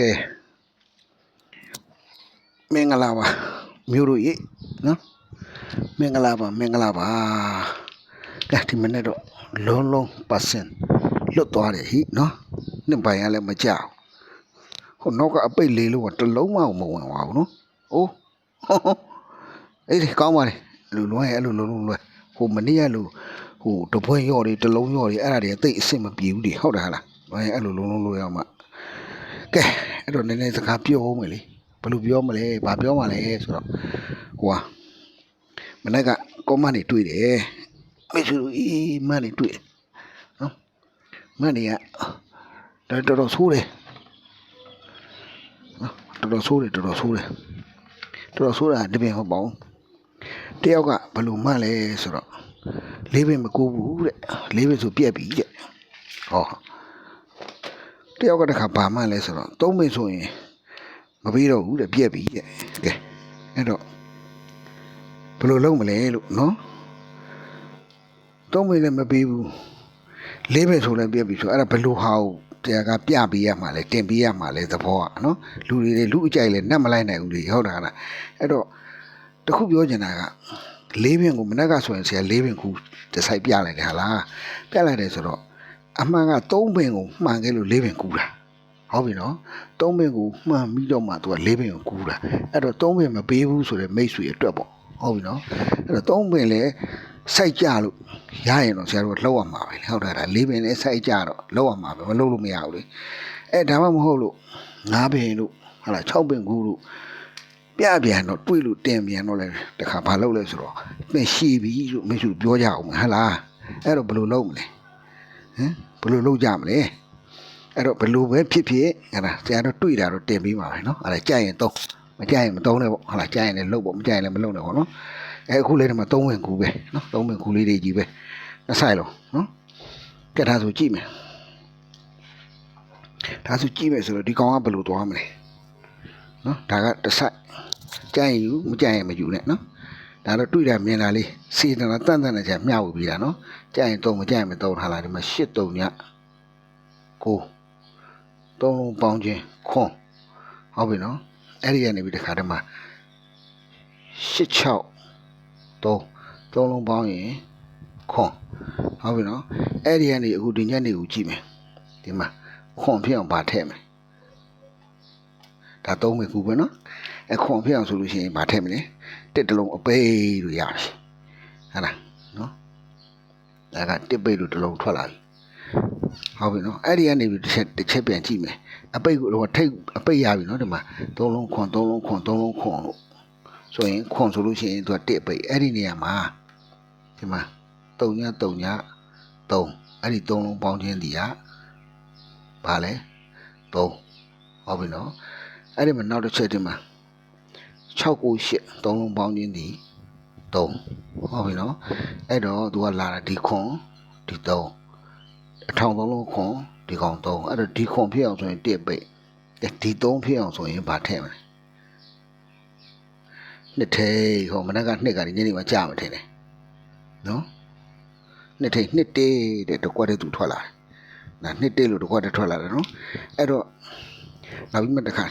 ကဲမင်္ဂလာပါမျိုးတို့ရေနော်မင်္ဂလာပါမင်္ဂလာပါကဲဒီမနေ့တော့လုံးလုံးပတ်စင်လွတ်သွားတယ်ဟိနော်နှစ်ပိုင်ကလည်းမကြောက်ဟိုနောက်ကအပိတ်လေးလို့ကတစ်လုံးမှမဝင်ပါဘူးနော်အိုးဟောဟောအေးဒီကောင်းပါလေလူလွှဲအဲ့လိုလုံးလုံးလွှဲဟိုမနေ့ကလူဟိုတပွဲရော့တွေတစ်လုံးရော့တွေအဲ့ဒါတွေတိတ်အစ်စ်မပြေဘူးတွေဟုတ်တယ်ဟာလားအဲအဲ့လိုလုံးလုံးလွှဲရမှာကဲ အဲ့တော့နည်းနည်းစကားပြောအောင်မယ်လေဘယ်လိုပြောမလဲဘာပြောမှလဲဆိုတော့ဟိုဟာမနေ့ကကောမန်နေတွေ့တယ်မေချူအီးမန်နေတွေ့တယ်နော်မန်နေကဒါတော်တော်ဆိုးတယ်နော်တော်တော်ဆိုးတယ်တော်တော်ဆိုးတယ်တော်တော်ဆိုးတာတပင်ဟုတ်ပါဘူးတယောက်ကဘယ်လိုမှန်းလဲဆိုတော့လေးပင်မကူဘူးတဲ့လေးပင်ဆိုပြက်ပြီတဲ့ဟော တယောက်ကတခါဘာမှလဲဆိုတော့သုံးမိဆိုရင်မပြီးတော့ဘူးတဲ့ပြက်ပြီတဲ့ကဲအဲ့တော့ဘယ်လိုလုပ်မလဲလို့နော်သုံးမိလည်းမပြီးဘူးလေးမိဆိုလည်းပြက်ပြီဆိုအဲ့ဒါဘယ်လိုဟာကိုတရားကပြပေးရမှာလဲတင်ပေးရမှာလဲသဘောကနော်လူတွေလေလူအကြိုက်လဲနှက်မလိုက်နိုင်ဘူးလေဟုတ်တာလားအဲ့တော့တခုပြောချင်တာကလေးပင်ကိုမနက်ကဆိုရင်ဆရာလေးပင်ကူတစ်ဆိုင်ပြလိုက်တယ်ဟာလားပြလိုက်တယ်ဆိုတော့ အမှန်က၃ပင်ကိုမှန်ခဲ့လို့၄ပင်ကူတာဟုတ်ပြီနော်၃ပင်ကိုမှန်ပြီးတော့မှသူက၄ပင်ကိုကူတာအဲ့တော့၃ပင်မပေးဘူးဆိုတော့မိတ်ဆွေအတွက်ပေါ့ဟုတ်ပြီနော်အဲ့တော့၃ပင်လည်းစိုက်ကြလို့ရရင်တော့ဆရာတို့ကလှုပ်ရမှာပဲလေဟုတ်တာဒါ၄ပင်လည်းစိုက်ကြတော့လှုပ်ရမှာပဲမလှုပ်လို့မရဘူးလေအဲ့ဒါမှမဟုတ်လို့၅ပင်လို့ဟာလား၆ပင်ကူလို့ပြပြန်တော့တွေးလို့တင်ပြန်တော့လေတခါဘာလုပ်လဲဆိုတော့ပင်ရှိပြီလို့မိတ်ဆွေပြောကြအောင်ဟဟလားအဲ့တော့ဘယ်လိုလုပ်မလဲဟမ် ဘယ်လိုလုပ်ကြမလဲအဲ့တော့ဘယ်လိုပဲဖြစ်ဖြစ်ဟဲ့လားဆရာတို့တွေ့တာတော့တင်ပြီးပါပဲเนาะအဲ့ဒါကြိုက်ရင်သုံးမကြိုက်ရင်မသုံးနဲ့ပေါ့ဟုတ်လားကြိုက်ရင်လည်းလုပ်ပေါ့မကြိုက်ရင်လည်းမလုပ်နဲ့ပေါ့နော်အဲအခုလေးဒီမှာသုံးဝင်ကူပဲเนาะသုံးဝင်ကူလေးတွေကြီးပဲနှစ်ဆိုင်လုံးเนาะကဲဒါဆိုကြည့်မယ်ဒါဆိုကြည့်မယ်ဆိုတော့ဒီကောင်ကဘယ်လိုသွားမလဲเนาะဒါကတစ်ဆိုင်ကြိုက်ရင်ယူမကြိုက်ရင်မယူနဲ့เนาะဒါတော့တွေ့တာမြင်တာလေးစီတနာတန်တန်နဲ့ချာမျှဝေပြီးတာเนาะ ကြိုက်ရင်သုံးမကြိုက်ရင်မသုံးထားလိုက်ဒီမှာ၈တုံညကိုသုံးလုံးပေါင်းခြင်းခွန်ဟုတ်ပြီနော်အဲ့ဒီကနေပြီးတခါတည်းမှာ၈6 3သုံးလုံးပေါင်းရင်ခွန်ဟုတ်ပြီနော်အဲ့ဒီကနေအခုဒီညနေကိုကြည့်မယ်ဒီမှာခွန်ဖြစ်အောင်ဗာထည့်မယ်ဒါသုံးမယ်ခုပဲနော်အခွန်ဖြစ်အောင်ဆိုလို့ရှိရင်ဗာထည့်မယ်လေတစ်တလုံးအပိတ်လို့ရပြီဟုတ်လားနော် ဒါကတစ်ပိတ်လို့တစ်လုံးထွက်လာပြီဟုတ်ပြီနော်အဲ့ဒီကနေပြီးတစ်ချက်တစ်ချက်ပြန်ကြည့်မယ်အပိတ်ကိုထိတ်အပိတ်ရပြီနော်ဒီမှာသုံးလုံးခွန်သုံးလုံးခွန်သုံးလုံးခွန်လို့ဆိုရင်ခွန်ဆိုလို့ရှိရင်သူကတစ်ပိတ်အဲ့ဒီနေရာမှာဒီမှာတုံညတုံညတုံအဲ့ဒီသုံးလုံးပေါင်းခြင်းဒီကဘာလဲသုံးဟုတ်ပြီနော်အဲ့ဒီမှာနောက်တစ်ချက်ဒီမှာ6ကို8သုံးလုံးပေါင်းခြင်းဒီ3 ဟုတ်ပြီနော်အဲ့တော့သူကလာတာဒီခွန်ဒီ3အထောင်သုံးလုံးခွန်ဒီကောင်3အဲ့တော့ဒီခွန်ဖြစ်အောင်ဆိုရင်1ပိတ်ဒီ3ဖြစ်အောင်ဆိုရင်ဗာထည့်မယ်နှစ်ထိတ်ဟောမနက်ကနှစ်ကဒီညနေမှာကြာမထင်တယ်နော်နှစ်ထိတ်နှစ်တေးတဲ့တကွက်တဲ့သူထွက်လာတယ်ဒါနှစ်တေးလို့တကွက်တဲ့ထွက်လာတယ်နော်အဲ့တော့နောက်ပြီးမှတစ်ခါ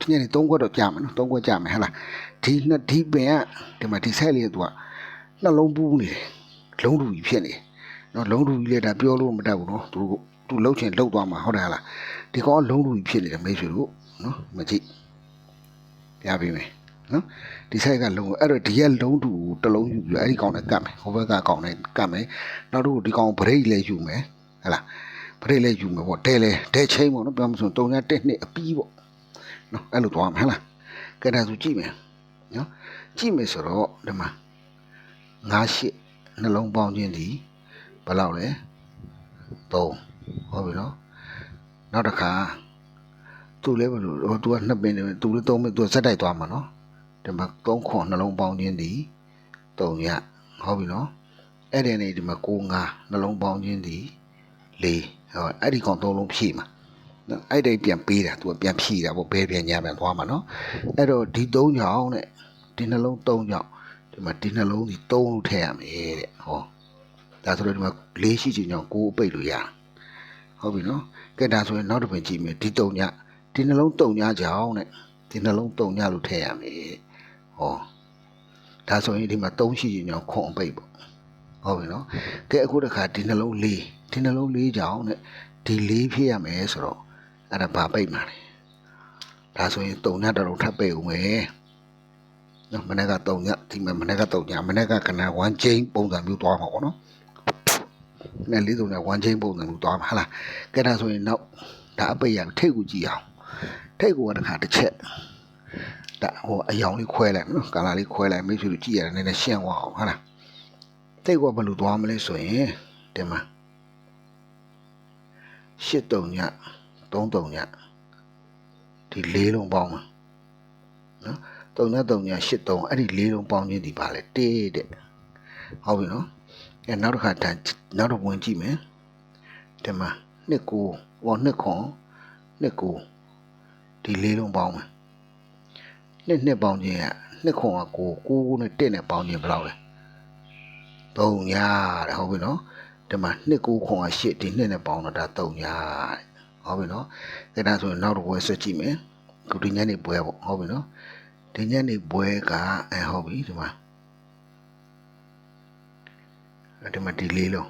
ဒီညနေ3ခွက်တော့ကြာမယ်နော်3ခွက်ကြာမယ်ဟဟလား ဒီနှစ်ဒီပင်ကဒီမှာဒီဆက်လေးကသူကနှလုံးပူးနေတယ်လုံးတူကြီးဖြစ်နေတယ်နော်လုံးတူကြီးလည်းဒါပြောလို့မတတ်ဘူးနော်သူသူလှုပ်ချင်လှုပ်သွားမှာဟုတ်တယ်ဟလားဒီကောင်ကလုံးတူကြီးဖြစ်နေတယ်မိတ်ဆွေတို့နော်မကြည့်ပြပေးမယ်နော်ဒီဆိုင်ကလုံးအဲ့တော့ဒီကလုံးတူကိုတစ်လုံးယူပြီးအဲ့ဒီကောင်နဲ့ကတ်မယ်ဟိုဘက်ကကောင်နဲ့ကတ်မယ်နောက်တော့ဒီကောင်ဘရိတ်လည်းယူမယ်ဟလားဘရိတ်လည်းယူမယ်ပေါ့တဲလဲတဲချင်းပေါ့နော်ပြောမှဆို3ရက်1နှစ်အပီးပေါ့နော်အဲ့လိုသွားမယ်ဟလားကဲဒါဆိုကြည့်မယ် နော်ကြည့်မယ်ဆိုတော့ဒီမှာငါးရှစ်နှလုံးပေါင်းခြင်းဒီဘယ်လောက်လဲ3ဟုတ်ပြီနော်နောက်တစ်ခါသူလည်းဘယ်လိုဟိုသူကနှစ်ပင်တယ်သူလည်းသုံးပင်သူကဇက်တိုက်သွားမှာနော်ဒီမှာ3ခွန်နှလုံးပေါင်းခြင်းဒီ3ရဟုတ်ပြီနော်အဲ့ဒီနေဒီမှာ9 5နှလုံးပေါင်းခြင်းဒီ4ဟောအဲ့ဒီကောင်3လုံးဖြည့်မှာ နော်အဲ့ဒီပြန်ပေးတာသူကပြန်ဖြည့်တာပေါ့ဘဲပြန်ညာပြန်သွားမှာနော်အဲ့တော့ဒီ3ညောင်းတဲ့ဒီနှလုံး3ညောင်းဒီမှာဒီနှလုံးဒီ3လို့ထည့်ရမယ်တဲ့ဟောဒါဆိုတော့ဒီမှာ၄ရှိချင်ကြောင့်9အပိတ်လို့ရဟုတ်ပြီနော်ကဲဒါဆိုရင်နောက်တစ်ပင်ကြည့်မယ်ဒီ3ညဒီနှလုံးတုံညကြောင်းတဲ့ဒီနှလုံးတုံညလို့ထည့်ရမယ်ဟောဒါဆိုရင်ဒီမှာ၃ရှိရင်ကြောင့်ခွန်အပိတ်ပေါ့ဟုတ်ပြီနော်ကဲအခုတခါဒီနှလုံး၄ဒီနှလုံး၄ကြောင်းတဲ့ဒီ၄ဖြစ်ရမယ်ဆိုတော့ အဲ့ဒါဘာပိတ်မှာလဲဒါဆိုရင်တုံညတစ်လုံးထပ်ပိတ်ဦးမယ်နော်မနေ့ကတုံညဒီမှာမနေ့ကတုံညမနေ့ကကနဝမ်ချင်းပုံစံမျိုးသွားမှာပေါ့နော်နဲ့လေးစုံနဲ့ဝမ်ချင်းပုံစံမျိုးသွားမှာဟလားကဲဒါဆိုရင်နောက်ဒါအပိတ်ရထိတ်ကိုကြည့်အောင်ထိတ်ကိုကတခါတစ်ချက်ဒါဟိုအယောင်လေးခွဲလိုက်နော်ကာလာလေးခွဲလိုက်မိတ်ဆွေတို့ကြည့်ရတယ်နည်းနည်းရှင်းသွားအောင်ဟုတ်လားထိတ်ကဘယ်လိုသွားမလဲဆိုရင်ဒီမှာရှစ်တုံည သုံးတုံညဒီလေးလုံးပေါင်းမှာနော်တုံညတုံညရှစ်တုံအဲ့ဒီလေးလုံးပေါင်းခြင်းဒီပါလေတေးတဲ့ဟုတ်ပြီနော်အဲနောက်တစ်ခါတန်နောက်တော့ဝင်ကြည့်မယ်ဒီမှာနှစ်ကိုဟောနှစ်ခွန်နှစ်ကိုဒီလေးလုံးပေါင်းမယ်နှစ်နှစ်ပေါင်းခြင်းကနှစ်ခွန်ကကိုကိုကိုနဲ့တက်နဲ့ပေါင်းခြင်းဘယ်လောက်လဲ3ညာတဲ့ဟုတ်ပြီနော်ဒီမှာနှစ်ကိုခွန်က8ဒီနှစ်နဲ့ပေါင်းတော့ဒါ3ညာတဲ့ ဟုတ်ပြီနော်ဒါဒါဆိုရင်နောက်တစ်ပွဲဆက်ကြည့်မယ်ခုဒီညနေပွဲပေါ့ဟုတ်ပြီနော်ဒီညနေပွဲကအဲဟုတ်ပြီဒီမှာဒီမှာဒီလေးလုံး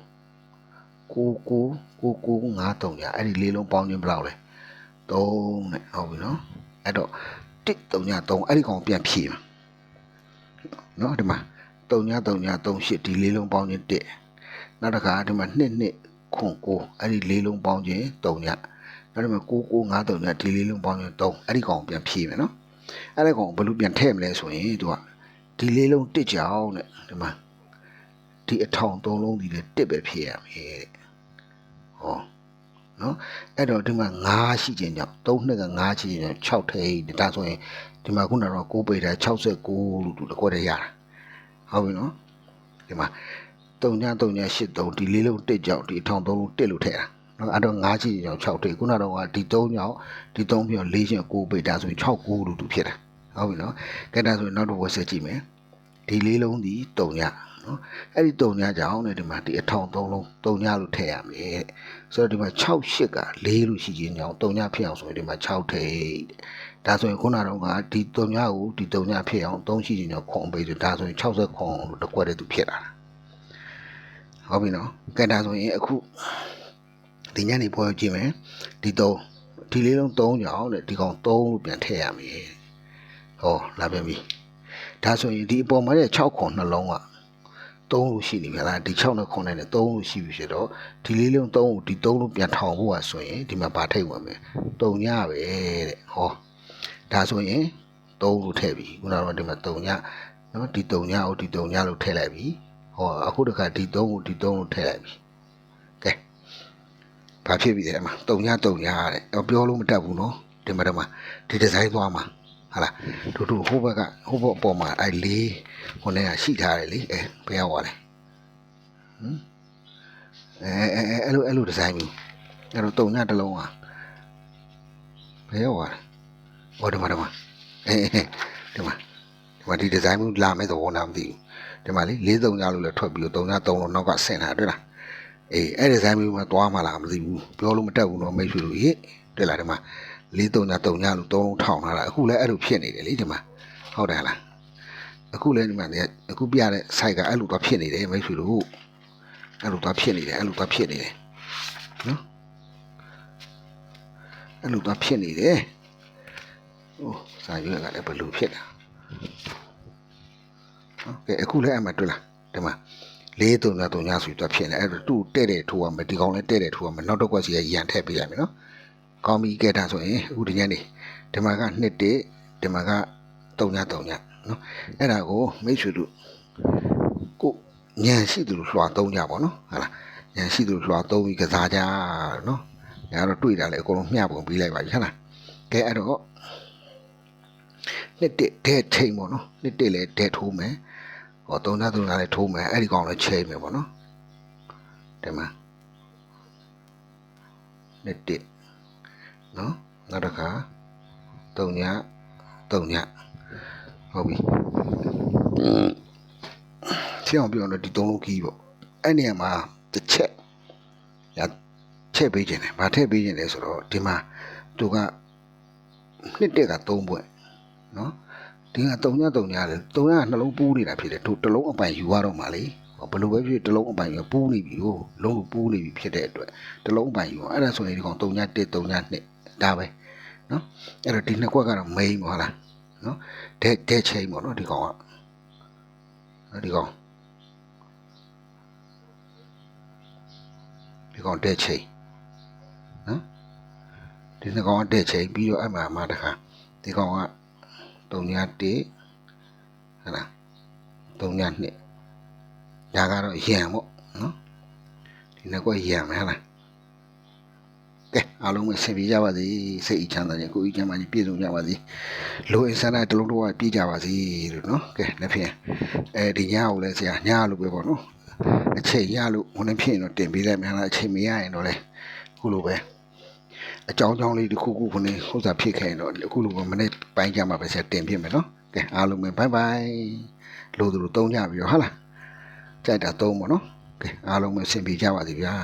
ကိုကိုကိုကို9 3ညာအဲ့ဒီလေးလုံးပေါင်းခြင်းဘယ်လောက်လဲ3နဲ့ဟုတ်ပြီနော်အဲ့တော့1 3ည3အဲ့ဒီကောင်ပြန်ဖြည့်မှာနော်ဒီမှာ3ည3ည3 8ဒီလေးလုံးပေါင်းခြင်း1နောက်တစ်ခါဒီမှာ2 2ခွန်9အဲ့ဒီလေးလုံးပေါင်းခြင်း3ည နောက်ဒီမှာ9 9 5 3ညဒီလေးလုံးပေါင်းခြင်း3အဲ့ဒီကောင်ပြန်ဖြည့်မယ်နော်အဲ့ဒီကောင်ဘယ်လိုပြန်ထည့်မလဲဆိုရင်သူကဒီလေးလုံး1ကြောင်းတဲ့ဒီမှာဒီအထောင်3လုံးဒီလေ1ပဲဖြည့်ရမယ်တဲ့ဟောနော်အဲ့တော့ဒီမှာ9ရှိခြင်းကြောင့်3နှစ်က9ရှိခြင်းကြောင့်6ထိပ်ဒါဆိုရင်ဒီမှာခုနကတော့6ပေတာ69လို့သူတကွက်တည်းရတာဟုတ်ပြီနော်ဒီမှာ3ည3ည8 3ဒီလေးလုံးတစ်ကြောင့်ဒီအထောင်3လုံးတစ်လို့ထည့်တာ နော်အဲ့တော့9ရှိခြင်းကြောင့်6ထိပ်ခုနကတော့ဒီ3ကြောင့်ဒီ3ပြော4ချင်း9ပေဒါဆိုရင်69လို့သူဖြစ်တာဟုတ်ပြီနော်ကဲဒါဆိုရင်နောက်တစ်ဝက်ဆက်ကြည့်မယ်ဒီလေးလုံးဒီ3ညနော်အဲ့ဒီ3ညကြောင့်ねဒီမှာဒီအထောင်3လုံး3ညလို့ထည့်ရမယ်တဲ့ဆိုတော့ဒီမှာ6 8က4လို့ရှိခြင်းကြောင့်3ညဖြစ်အောင်ဆိုရင်ဒီမှာ6ထိပ်ဒါဆိုရင်ခုနကတော့ကဒီ3ညကိုဒီ3ညဖြစ်အောင်3ရှိခြင်းကြောင့်ခွန်ပေးဆိုဒါဆိုရင်60ခွန်လို့တစ်ခွက်တည်းသူဖြစ်လာတာဟုတ်ပြီနော်ကဲဒါဆိုရင်အခု ဒီညနေပွဲကြည့်မယ်ဒီ3ဒီလေးလုံး3ကြောင့်တဲ့ဒီကောင်3လို့ပြန်ထည့်ရမယ်ဟောလာပြန်ပြီဒါဆိုရင်ဒီအပေါ်မှာတဲ့6ခွန်နှလုံးက3လို့ရှိနေပြီလားဒီ6နဲ့9နဲ့3လို့ရှိပြီဖြစ်တော့ဒီလေးလုံး3ကိုဒီ3လို့ပြန်ထောင်ဖို့อ่ะဆိုရင်ဒီမှာဘာထိတ်ဝင်မလဲ3ညပဲတဲ့ဟောဒါဆိုရင်3လို့ထည့်ပြီခုနကတော့ဒီမှာ3ညနော်ဒီ3ညကိုဒီ3ညလို့ထည့်လိုက်ပြီဟောအခုတခါဒီ3ကိုဒီ3လို့ထည့်လိုက်ပြီကဲ ဘာဖြစ်ပြီလဲအမ3ည3ညတဲ့ပြောလို့မတတ်ဘူးနော်ဒီမှာဒီမှာဒီဒီဇိုင်းသွားမှာဟာလားတူတူဟိုဘက်ကဟိုဘက်အပေါ်မှာအဲ့လေးဟိုနဲ့ကရှိထားတယ်လေအဲဘယ်ရောက်သွားလဲဟမ်အဲအဲအဲအဲ့လိုအဲ့လိုဒီဇိုင်းမျိုးအဲ့တော့တုံညတစ်လုံးอ่ะဘယ်ရောက်သွားလဲဟောဒီမှာဒီမှာအဲဒီမှာဒီမှာဒီဒီဇိုင်းမျိုးလာမယ်သဘောနာမသိဘူးဒီမှာလေလေးတုံညလို့လည်းထွက်ပြီးတော့တုံညသုံးလို့နောက်ကဆင်တာတွေ့လား အေးအဲ့ဒီဇိုင်းမျိုးမှာသွားမှလားမသိဘူးပြောလို့မတက်ဘူးတော့မိတ်ဆွေတို့ဟေ့တွေ့လားဒီမှာလေးတုံညတုံညလို့သုံးလုံးထောင်ထားတာအခုလည်းအဲ့လိုဖြစ်နေတယ်လေဒီမှာဟုတ်တယ်လားအခုလည်းဒီမှာနေအခုပြတဲ့ site ကအဲ့လိုတော့ဖြစ်နေတယ်မိတ်ဆွေတို့အဲ့လိုတော့ဖြစ်နေတယ်အဲ့လိုတော့ဖြစ်နေတယ်နော်အဲ့လိုတော့ဖြစ်နေတယ်ဟိုစာရွက်ကလည်းဘယ်လိုဖြစ်တာဟုတ်ကဲ့အခုလည်းအမှတွေ့လားဒီမှာ လေးတုံညတုံညဆိုတော့ဖြစ်နေအဲ့တော့သူ့တဲ့တဲ့ထိုးရမယ်ဒီကောင်လည်းတဲ့တဲ့ထိုးရမယ်နောက်တော့ကွက်စီကရန်ထည့်ပေးရမယ်နော်ကောင်းပြီကဲဒါဆိုရင်အခုဒီညနေဒီမှာကနှစ်တည်းဒီမှာက3ည3ညနော်အဲ့ဒါကိုမိတ်ဆွေတို့ကိုညံရှိသူလို့လွှာ3ညပေါ့နော်ဟာလားညံရှိသူလို့လွှာ3ပြီးကစားကြနော်ညတော့တွေ့တာလေအကုန်လုံးမျှပုံပြီးလိုက်ပါပြီဟာလားကဲအဲ့တော့နှစ်တည်းဒဲထိန်ပေါ့နော်နှစ်တည်းလည်းဒဲထိုးမယ် ဟော3ည3ညလည်းထိုးမယ်အဲ့ဒီကောင်လည်းချိန်မယ်ပေါ့နော်ဒီမှာနှစ်တည်းနော်နောက်တစ်ခါ3ည3ညဟုတ်ပြီရှင်းအောင်ပြောတော့ဒီသုံးလုံးခီးပေါ့အဲ့နေရာမှာတစ်ချက်ရချက်ပေးခြင်းတယ်ဗာထည့်ပေးခြင်းလဲဆိုတော့ဒီမှာသူကနှစ်တက်က3ဘွဲ့နော် ဒီက3ည3ညလေ3ညနှလုံးပူးနေတာဖြစ်တယ်တို့တစ်လုံးအပိုင်ယူရတော့မှလေဟောဘယ်လိုပဲဖြစ်တစ်လုံးအပိုင်ယူပူးနေပြီဟိုလုံးပူးနေပြီဖြစ်တဲ့အတွက်တစ်လုံးအပိုင်ယူအောင်အဲ့ဒါဆိုရင်ဒီကောင်3ည1 3ည2ဒါပဲနော်အဲ့တော့ဒီနှစ်ကွက်ကတော့ main ပေါ့ဟုတ်လားနော်တဲ့တဲ့ချိန်ပေါ့နော်ဒီကောင်ကနော်ဒီကောင်ဒီကောင်တဲ့ချိန်နော်ဒီနှစ်ကောင်ကတဲ့ချိန်ပြီးတော့အဲ့မှာမှတခါဒီကောင်က 3ည1ဟုတ်လား3ည2ဒါကတော့ရံပေါ့နော်ဒီနှစ်ကွက်ရံမယ်ဟုတ်လားကဲအားလုံးပဲဆင်ပြေကြပါစေစိတ်အချမ်းသာခြင်းကိုယ်အချမ်းသာခြင်းပြည့်စုံကြပါစေလိုအင်ဆန္ဒတစ်လုံးတော့ပြည့်ကြပါစေလို့နော်ကဲလက်ဖြင့်အဲဒီညကိုလည်းဆရာညလို့ပဲပေါ့နော်အချိန်ရလို့ဝင်နေဖြစ်ရင်တော့တင်ပေးလိုက်မယ်လားအချိန်မရရင်တော့လေခုလိုပဲအကြောင်းကြောင်းလေးတစ်ခုခုခုနေဟိုစားဖြစ်ခဲ့ရင်တော့အခုလိုပဲမနေ့ ပိုင်းကြမှာပဲဆရာတင်ပြမယ်နော်ကဲအားလုံးပဲဘိုင်ဘိုင်လို့သူတို့သုံးကြပြီတော့ဟုတ်လားကြိုက်တာသုံးပေါ့နော်ကဲအားလုံးပဲဆင်ပြေကြပါစေဗျာ